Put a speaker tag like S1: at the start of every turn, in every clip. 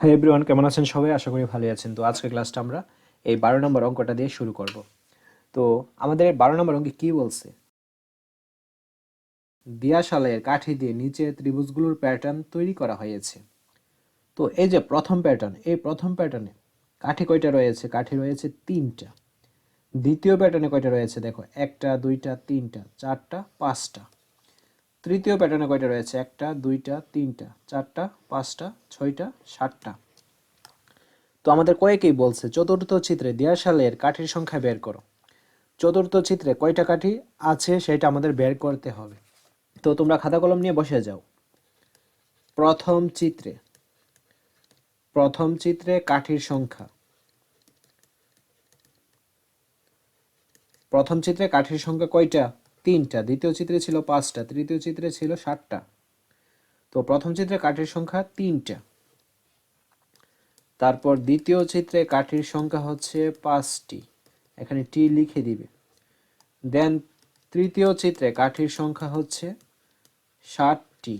S1: Hi everyone কেমন আছেন সবাই? আশা করি ভালোই আছেন। তো আজকের ক্লাসটা আমরা এই বারো নম্বর অঙ্কটা দিয়ে শুরু করব। তো আমাদের বারো নম্বর অঙ্কে কি বলছে? দিয়াশালের কাঠি দিয়ে নিচে ত্রিভুজগুলোর প্যাটার্ন তৈরি করা হয়েছে। তো এই যে প্রথম প্যাটার্ন এই প্রথম প্যাটার্নে কাঠি কয়টা রয়েছে? কাঠি রয়েছে তিনটা। দ্বিতীয় প্যাটার্নে কয়টা রয়েছে? দেখো, একটা, দুইটা, তিনটা, চারটা, পাঁচটা। তৃতীয় প্যাটার্নে কয়টা রয়েছে? একটা, দুইটা, তিনটা, চারটা, পাঁচটা, ছয়টা, সাতটা। তো আমাদের কয়েকেই বলছে, চতুর্থ চিত্রে দিয়াশালের কাঠির সংখ্যা বের করো। চতুর্থ চিত্রে কয়টা কাঠি আছে সেটা আমাদের বের করতে হবে। তো তোমরা খাতা কলম নিয়ে বসে যাও। প্রথম চিত্রে প্রথম চিত্রে কাঠির সংখ্যা। প্রথম চিত্রে কাঠির সংখ্যা কয়টা? তিনটা, দ্বিতীয় চিত্রে ছিল পাঁচটা, তৃতীয় চিত্রে ছিল সাতটা। তো প্রথম চিত্রে কাঠের সংখ্যা তিনটা। তারপর দ্বিতীয় চিত্রে কাঠির সংখ্যা হচ্ছে পাঁচটি। এখানে টি লিখে দিবে। দেন তৃতীয় চিত্রে কাঠির সংখ্যা হচ্ছে ষাটটি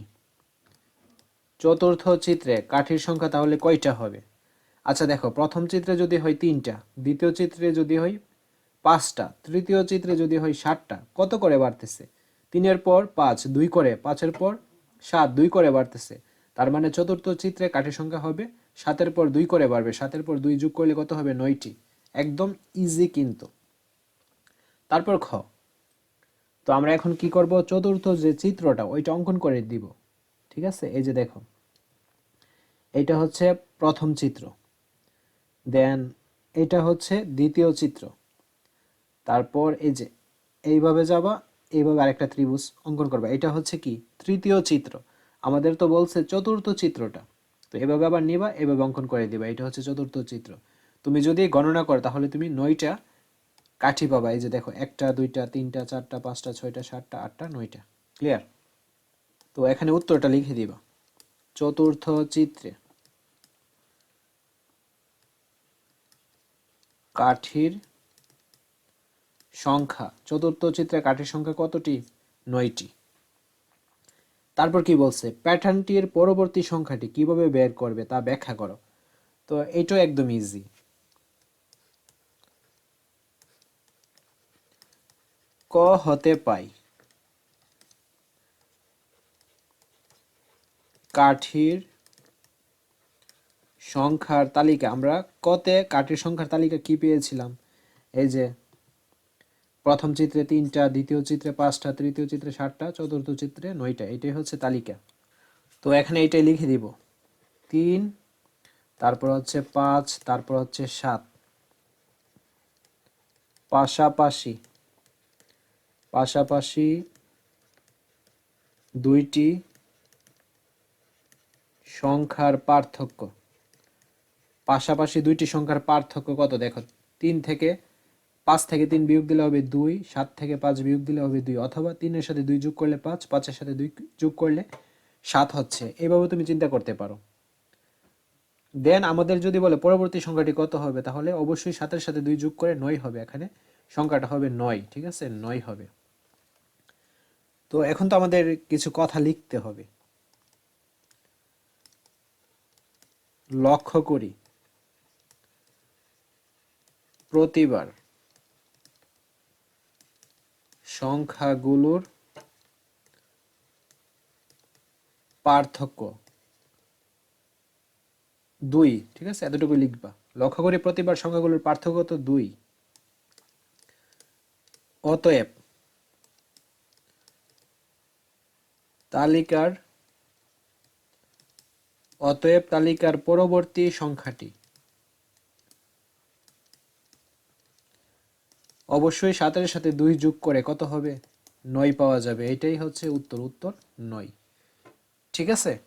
S1: চতুর্থ চিত্রে কাঠির সংখ্যা তাহলে কয়টা হবে? আচ্ছা দেখো, প্রথম চিত্রে যদি হয় তিনটা, দ্বিতীয় চিত্রে যদি হয় পাঁচটা, তৃতীয় চিত্রে যদি হয় ষাটটা, কত করে বাড়তেছে? তিনের পর পাঁচ, দুই করে, পাঁচের পর সাত, দুই করে বাড়তেছে। তার মানে চতুর্থ চিত্রে কাঠের সংখ্যা হবে সাতের পর দুই করে বাড়বে, সাতের পর দুই যোগ করলে কত হবে? নয়টি। একদম ইজি কিন্তু। তারপর খ। তো আমরা এখন কি করব? চতুর্থ যে চিত্রটা, ওইটা অঙ্কন করে দিব। ঠিক আছে? এই যে দেখো। এইটা হচ্ছে প্রথম চিত্র। দেন এটা হচ্ছে দ্বিতীয় চিত্র। তারপর এই যে, এইভাবে যাবা, এইভাবে আরেকটা ত্রিভুজ অঙ্কন করবা। এটা হচ্ছে কি? তৃতীয় চিত্র। আমাদের তো বলছে চতুর্থ চিত্রটা। তো এভাবে আবার নিবা, এভাবে অঙ্কন করে দিবা। এটা হচ্ছে চতুর্থ চিত্র। তুমি যদি গণনা করো, তাহলে তুমি নয়টা কাঠি পাবা। এই যে দেখো, একটা, দুইটা, তিনটা, চারটা, পাঁচটা, ছয়টা, সাতটা, আটটা, নয়টা। ক্লিয়ার তো এখানে উত্তরটা লিখে দিবা। চতুর্থ চিত্রে কাঠির সংখ্যা, চতুর্থ চিত্রে কাঠের সংখ্যা কতটি? নয়টি। তারপর কি বলছে? প্যাটার্নটির পরবর্তী সংখ্যাটি কীভাবে বের করবে তা ব্যাখ্যা করো। তো এইটাও একদম ইজি ক হতে পাই। কাঠির সংখ্যার তালিকা। আমরা কতে কাঠির সংখ্যার তালিকা কি পেয়েছিলাম? এই যে প্রথম চিত্রে তিনটা, দ্বিতীয় চিত্রে পাঁচটা, তৃতীয় চিত্রে সাতটা, চতুর্থ চিত্রে নয়টা। এটাই হচ্ছে তালিকা। তো এখানে এইটাই লিখে দিব। তিন, তারপর হচ্ছে পাঁচ, তারপর হচ্ছে সাত। পাশাপাশি পাশাপাশি দুইটি সংখ্যার পার্থক্য। পাশাপাশি দুইটি সংখ্যার পার্থক্য কত দেখো? তিন থেকে পাঁচ থেকে তিন বিয়োগ দিলে হবে দুই, সাত থেকে পাঁচ বিয়োগ দিলে হবে দুই অথবা তিনের সাথে দুই যোগ করলে পাঁচ, পাঁচের সাথে দুই যোগ করলে সাত হচ্ছে। এইভাবে তুমি চিন্তা করতে পারো। দেন আমাদের যদি বলে পরবর্তী সংখ্যাটি কত হবে, তাহলে অবশ্যই সাতের সাথে দুই যোগ করে নয় হবে। এখানে সংখ্যাটা হবে নয়, ঠিক আছে? নয় হবে। তো এখন তো আমাদের কিছু কথা লিখতে হবে। লক্ষ্য করি। প্রতিবার সংখ্যাগুলোর পার্থক্য। দুই, ঠিক আছে? এতটুকু লিখবা। লক্ষ্য করি প্রতিবার সংখ্যাগুলোর পার্থক্য তো দুই। অতএব তালিকার অতএব তালিকার পরবর্তী সংখ্যাটি অবশ্যই সাতের সাথে দুই যোগ করে কত হবে? নয় পাওয়া যাবে। এটাই হচ্ছে উত্তর। উত্তর নয়। ঠিক আছে?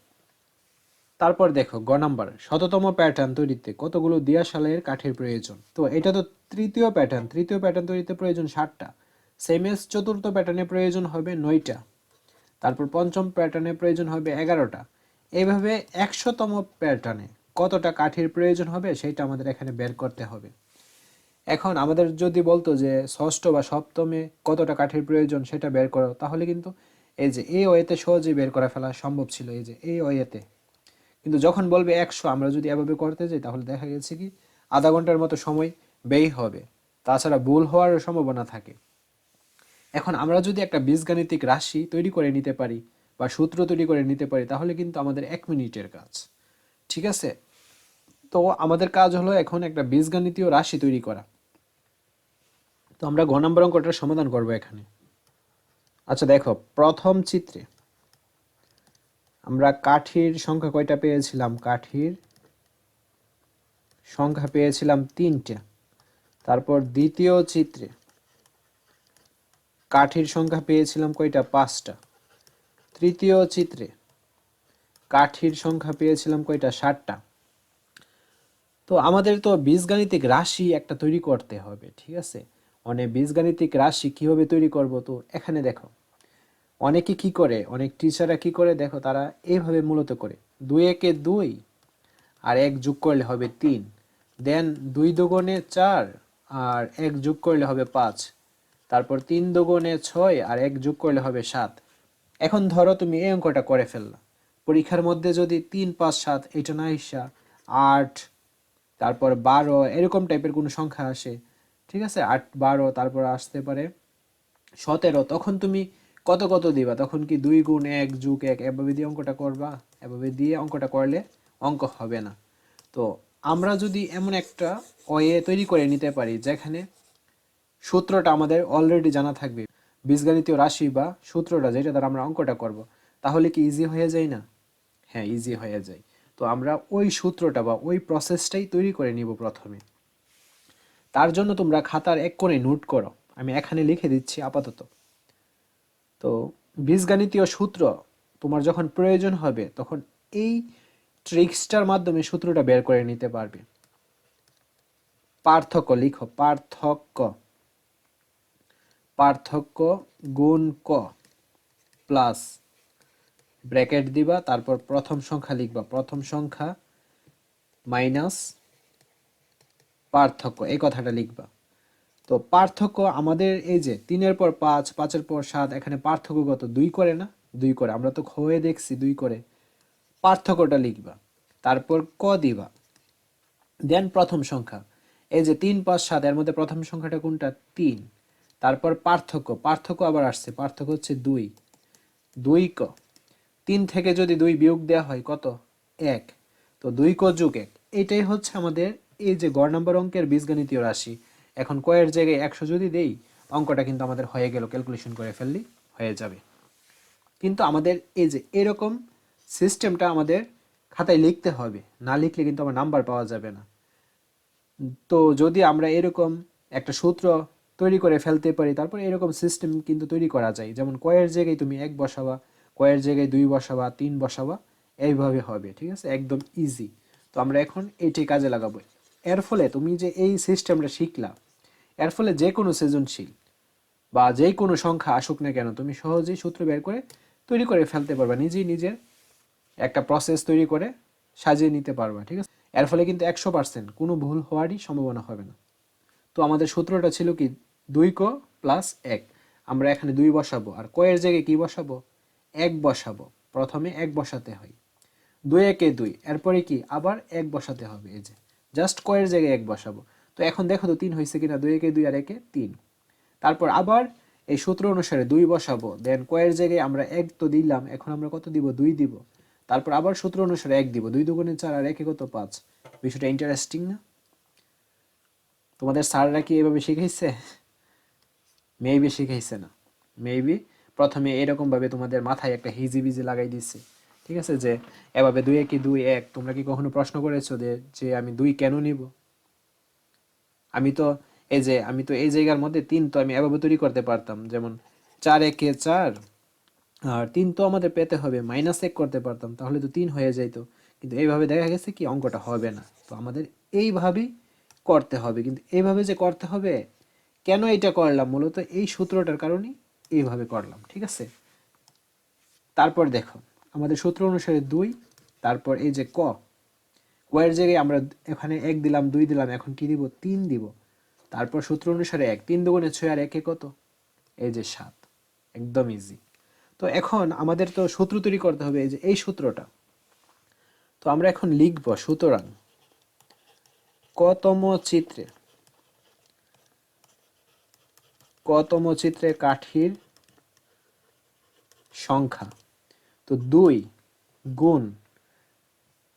S1: তারপর দেখো, গ নাম্বার। শততম প্যাটার্ন তৈরিতে কতগুলো দিয়াশালের কাঠের প্রয়োজন? তো এটা তো তৃতীয় প্যাটার্ন তৃতীয় প্যাটার্ন তৈরিতে প্রয়োজন ষাটটা সেম এস চতুর্থ প্যাটার্নে প্রয়োজন হবে নয়টা। তারপর পঞ্চম প্যাটার্নে প্রয়োজন হবে এগারোটা। এইভাবে একশোতম প্যাটার্নে কতটা কাঠের প্রয়োজন হবে, সেটা আমাদের এখানে বের করতে হবে। এখন আমাদের যদি বলতো যে ষষ্ঠ বা সপ্তমে কতটা কাঠের প্রয়োজন সেটা বের করো, তাহলে কিন্তু এই যে এই ওয়েতে সহজেই বের করা ফেলা সম্ভব ছিল, এই যে এই ওয়েতে। কিন্তু যখন বলবে একশো, আমরা যদি এভাবে করতে যাই, তাহলে দেখা গেছে কি, আধা ঘণ্টার মতো সময় ব্যয় হবে। তাছাড়া ভুল হওয়ারও সম্ভাবনা থাকে। এখন আমরা যদি একটা বীজগাণিতিক রাশি তৈরি করে নিতে পারি বা সূত্র তৈরি করে নিতে পারি, তাহলে কিন্তু আমাদের এক মিনিটের কাজ। ঠিক আছে? তো আমাদের কাজ হলো এখন একটা বীজগাণিতীয় রাশি তৈরি করা। তো আমরা ঘ নম্বর অঙ্কটার সমাধান করব এখানে। আচ্ছা দেখো, প্রথম চিত্রে আমরা কাঠির সংখ্যা কয়টা পেয়েছিলাম? কাঠির সংখ্যা পেয়েছিলাম তিনটা। তারপর দ্বিতীয় চিত্রে কাঠির সংখ্যা পেয়েছিলাম কয়টা? পাঁচটা। তৃতীয় চিত্রে কাঠির সংখ্যা পেয়েছিলাম কয়টা? ষাটটা তো আমাদের তো বীজগাণিতিক রাশি একটা তৈরি করতে হবে, ঠিক আছে? মানে বীজগাণিতিক রাশি কীভাবে তৈরি করব তো এখানে দেখো। অনেকে কি করে, অনেক টিচাররা কি করে, দেখো তারা এইভাবে মূলত করে। দুই একে দুই আর এক যোগ করলে হবে তিন। দেন দুই দুগুণে চার আর এক যোগ করলে হবে পাঁচ। তারপর তিন দুগুণে ছয় আর এক যোগ করলে হবে সাত। এখন ধরো তুমি এই অঙ্কটা করে ফেললা। পরীক্ষার মধ্যে যদি তিন, পাঁচ, সাত এটা না হিসা আট, তারপর বারো, এরকম টাইপের কোনো সংখ্যা আসে ঠিক আছে? আট, বারো, তারপর আসতে পারে সতেরো। তখন তুমি কত কত দিবা? তখন কি দুই গুণ এক যুগ এক? এভাবে দিয়ে অঙ্কটা করবা? এভাবে দিয়ে অঙ্কটা করলে অঙ্ক হবে না। তো আমরা যদি এমন একটা অয়ে তৈরি করে নিতে পারি, যেখানে সূত্রটা আমাদের অলরেডি জানা থাকবে, বীজগণিতীয় রাশি বা সূত্রটা যেটা দ্বারা আমরা অঙ্কটা করব, তাহলে কি ইজি হয়ে যায় না? হ্যাঁ ইজি হয়ে যায়। তো আমরা ওই সূত্রটা বা ওই প্রসেসটাই তৈরি করে নিব প্রথমে। তার জন্য তোমরা খাতার এক কোণে নোট করো। আমি এখানে লিখে দিচ্ছি আপাতত। তো বীজগাণিতীয় সূত্র তোমার যখন প্রয়োজন হবে, তখন এই ট্রিক্সটার মাধ্যমে সূত্রটা বের করে নিতে পারবে। পার্থক্য লিখো, পার্থক্য। পার্থক্য গুণ ক প্লাস ব্র্যাকেট দিবা, তারপর প্রথম সংখ্যা লিখবা। প্রথম সংখ্যা মাইনাস পার্থক্য, এই কথাটা লিখবা। তো পার্থক্য আমাদের এই যে তিনের পর পাঁচ, পাঁচের পর সাত, এখানে পার্থক্য কত দুই করে না? দুই করে, আমরা তো খয়ে দেখছি দুই করে। পার্থক্যটা লিখবা। তারপর ক দিবা? দেন প্রথম সংখ্যা। এই যে তিন, পাঁচ, সাত, এর মধ্যে প্রথম সংখ্যাটা কোনটা? তিন। তারপর পার্থক্য পার্থক্য আবার আসছে। পার্থক্য হচ্ছে দুই। দুই ক। তিন থেকে যদি দুই বিয়োগ দেওয়া হয় কত? এক। তো দুই ক যুগ এক। এটাই হচ্ছে আমাদের এই যে গড় নাম্বার অঙ্কের বীজগণিতীয় রাশি, এখন কয়ের জায়গায় একশো যদি দেই, অঙ্কটা কিন্তু আমাদের হয়ে গেল ক্যালকুলেশন করে ফেললি, হয়ে যাবে। কিন্তু আমাদের এই যে এরকম সিস্টেমটা আমাদের খাতায় লিখতে হবে, না লিখলে কিন্তু আমার নাম্বার পাওয়া যাবে না। তো যদি আমরা এরকম একটা সূত্র তৈরি করে ফেলতে পারি, তারপর এরকম সিস্টেম কিন্তু তৈরি করা যায়। যেমন কয়ের জায়গায় তুমি এক বসাবা, কয়ের জায়গায় দুই বসাবা, তিন বসাবা, এইভাবে হবে, ঠিক আছে? একদম ইজি তো আমরা এখন এটি কাজে লাগাবো। এর ফলে তুমি যে এই সিস্টেমটা শিখলা, এর ফলে যে কোনো সৃজনশীল বা যে কোনো সংখ্যা আসুক না কেন, তুমি সহজেই সূত্র বের করে তৈরি করে ফেলতে পারবা, নিজেই নিজের একটা প্রসেস তৈরি করে সাজিয়ে নিতে পারবা, ঠিক আছে? এর ফলে কিন্তু একশো পার্সেন্ট কোনো ভুল হওয়ারই সম্ভাবনা হবে না। তো আমাদের সূত্রটা ছিল কি, দুই ক প্লাস এক। আমরা এখানে দুই বসাবো, আর কয়ের জায়গায় কি বসাবো? এক বসাবো, প্রথমে এক বসাতে হয়। দুই একে দুই, এরপরে কি? আবার এক বসাতে হবে, এই যে। জাস্ট কয়ের জায়গায় এক বসাবো। তো এখন দেখো তো তিন হয়েছে কিনা? দুই একে দুই আর একে তিন। তারপর আবার এই সূত্র অনুসারে দুই বসাবো। দেন কয়ের জায়গায় আমরা এক তো দিলাম, এখন আমরা কত দিব? দুই দিব। তারপর আবার সূত্র অনুসারে এক দিব। দুই দুগুণে চার আর একে কত? পাঁচ। বিষয়টা ইন্টারেস্টিং না? তোমাদের স্যাররা কি এভাবে শিখাইছে? মেবি শিখাইছে না। মেবি প্রথমে এরকম ভাবে তোমাদের মাথায় একটা হিজি বিজি লাগাই দিচ্ছে ঠিক আছে? যে এভাবে দুই একে দুই এক, তোমরা কি কখনো প্রশ্ন করেছ যে যে আমি দুই কেন নিব? আমি তো এই যে, আমি তো এই জায়গার মধ্যে তিন তো আমি এভাবে তৈরি করতে পারতাম। যেমন চার একে চার, আর তিন তো আমাদের পেতে হবে, মাইনাস এক করতে পারতাম, তাহলে তো তিন হয়ে যাইতো। কিন্তু এইভাবে দেখা গেছে কি, অঙ্কটা হবে না। তো আমাদের এইভাবেই করতে হবে। কিন্তু এইভাবে যে করতে হবে, কেন এটা করলাম? মূলত এই সূত্রটার কারণেই এইভাবে করলাম, ঠিক আছে? তারপর দেখো। আমাদের সূত্র অনুসারে দুই, তারপর এই যে ক, কয়ের জায়গায় আমরা এখানে এক দিলাম, দুই দিলাম, এখন কি দিব? তিন দিব। তারপর সূত্র অনুসারে এক, তিন দুগুণে ছয় আর একে কত? এই যে সাত। একদম ইজি তো এখন আমাদের তো সূত্র তৈরি করতে হবে এই যে এই সূত্রটা। তো আমরা এখন লিখব সুতরাং কতম চিত্রে কতম চিত্রে কাঠির সংখ্যা? তো দুই গুণ।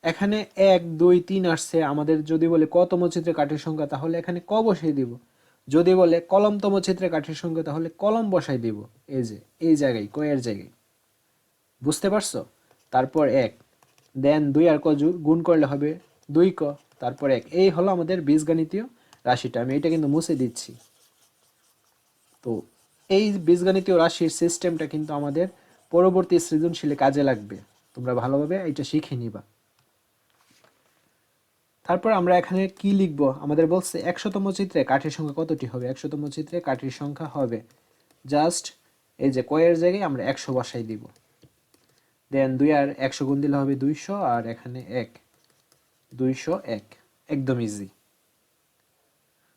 S1: এখানে এক, দুই, তিন আসছে। আমাদের যদি বলে কতম চিত্রে কাঠের সংখ্যা, তাহলে এখানে ক বসাই দিব? যদি বলে কলমতম চিত্রে কাঠের সংখ্যা, তাহলে কলম বসাই দিব। এই যে, এই জায়গায় কয়ের জায়গায়। বুঝতে পারছ? তারপর এক। দেন দুই আর ক গুণ করলে হবে দুই ক। তারপর এক। এই হলো আমাদের বীজগণিতীয় রাশিটা। আমি এটা কিন্তু মুছে দিচ্ছি। তো এই বীজগণিতীয় রাশির সিস্টেমটা কিন্তু আমাদের পরবর্তী সৃজনশীলে কাজে লাগবে। তোমরা ভালোভাবে এটা শিখে নিবা। তারপর আমরা এখানে কি লিখব? আমাদের বলছে একশোতম চিত্রে কাঠের সংখ্যা কতটি হবে? একশোতম চিত্রে কাঠের সংখ্যা হবে জাস্ট এই যে কয়ের জায়গায় আমরা একশো বসাই দিব। দেন দুই আর একশো গুণ দিলে হবে দুইশো, আর এখানে এক। দুইশো এক। একদম ইজি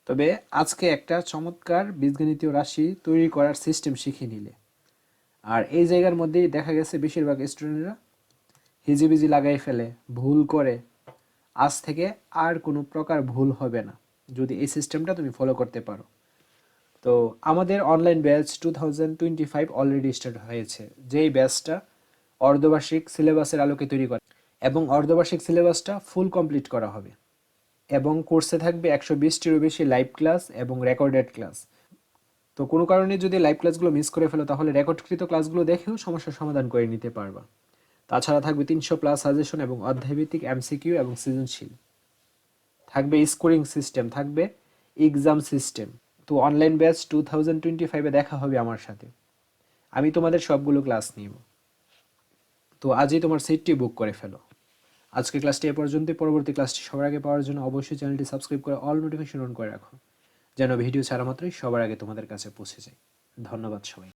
S1: তবে আজকে একটা চমৎকার বীজগণিতীয় রাশি তৈরি করার সিস্টেম শিখে নিলে। আর এই জায়গার মধ্যেই দেখা গেছে বেশিরভাগ স্টুডেন্টরা হিজিবিজি লাগাই ফেলে, ভুল করে। আজ থেকে আর কোনো প্রকার ভুল হবে না, যদি এই সিস্টেমটা তুমি ফলো করতে পারো। তো আমাদের online batch two thousand twenty five already start হয়েছে, যেই ব্যাচটা অর্ধবার্ষিক সিলেবাসের আলোকে তৈরি করে এবং অর্ধবার্ষিক সিলেবাসটা ফুল কমপ্লিট করা হবে। এবং কোর্সে থাকবে একশো বিশটিরও বেশি লাইভ ক্লাস এবং রেকর্ডেড ক্লাস তো কোনো কারণে যদি লাইভ ক্লাসগুলো মিস করে ফেলো, তাহলে রেকর্ডকৃত ক্লাসগুলো দেখেও সমস্যার সমাধান করে নিতে পারবা। তাছাড়া থাকবে তিনশো প্লাস সাজেশন এবং অধ্যায়ভিত্তিক এমসিকিউ এবং সৃজনশীল। থাকবে স্কোরিং সিস্টেম থাকবে এক্সাম সিস্টেম তো online batch two thousand twenty ফাইভে দেখা হবে আমার সাথে। আমি তোমাদের সবগুলো ক্লাস নিব। তো আজই তোমার সিটটি বুক করে ফেলো। আজকে ক্লাসটি এ পর্যন্তই। পরবর্তী ক্লাসটি সবার আগে পাওয়ার জন্য অবশ্যই চ্যানেলটি সাবস্ক্রাইব করে অল নোটিফিকেশন অন করে রাখো। যেন ভিডিও ছাড়া মাত্রই সবার আগে তোমাদের কাছে পৌঁছে যায়। ধন্যবাদ সবাই